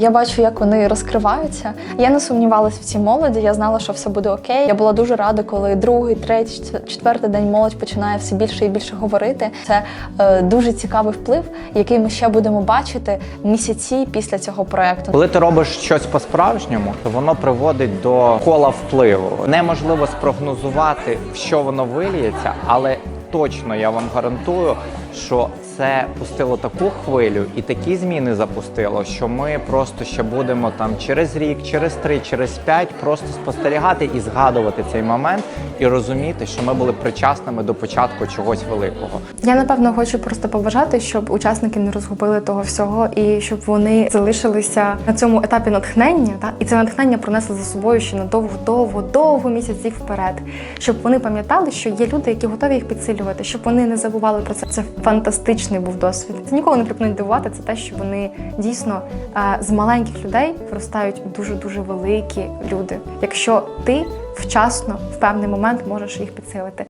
Я бачу, як вони розкриваються. Я не сумнівалася в цій молоді. Я знала, що все буде окей. Я була дуже рада, коли другий, третій, четвертий день молодь починає все більше і більше говорити. Це е, дуже цікавий вплив, який ми ще будемо бачити місяці після цього проекту. Коли ти робиш щось по-справжньому, то воно приводить до кола впливу. Неможливо спрогнозувати, в що воно виліється, але точно я вам гарантую, що це пустило таку хвилю і такі зміни запустило, що ми просто ще будемо там через рік, через три, через п'ять просто спостерігати і згадувати цей момент і розуміти, що ми були причасними до початку чогось великого. Я напевно хочу просто побажати, щоб учасники не розгубили того всього, і щоб вони залишилися на цьому етапі натхнення, та і це натхнення пронесли за собою ще на довго, довго, довго місяців вперед. Щоб вони пам'ятали, що є люди, які готові їх підсилювати, щоб вони не забували про це. Це фантастичний був досвід. Це ніколи не припинить дивувати. Це те, що вони дійсно з маленьких людей виростають дуже дуже великі люди. Якщо ти вчасно в певний момент можеш їх підсилити.